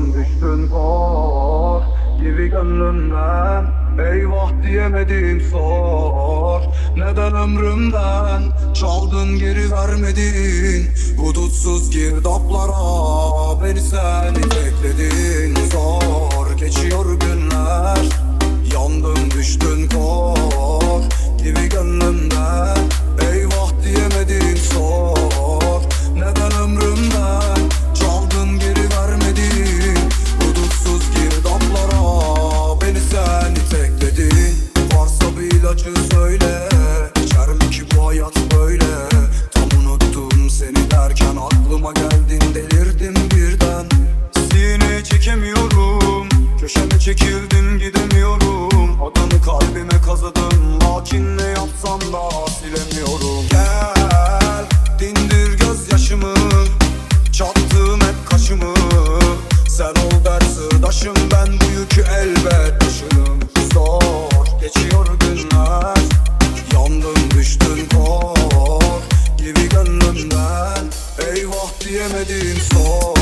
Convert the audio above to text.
Düştün düştün kor Gibi gönlümden Eyvah diyemedim sor. Neden ömrümden Çaldın geri vermedin? Bu girdaplara Beni sen bekledin sor. Seni derken aklıma geldin delirdim birden. Sineye çekemiyorum Köşeme çekildim gidemiyorum. Adını kalbime kazıdım Lakin ne yapsam da silemiyorum. Gel dindir gözyaşımı Çattığım hep kaşımı. Sen ol dert sırdaşım Ben bu yükü elbet taşırım. Zor geçiyor günler kor Gibi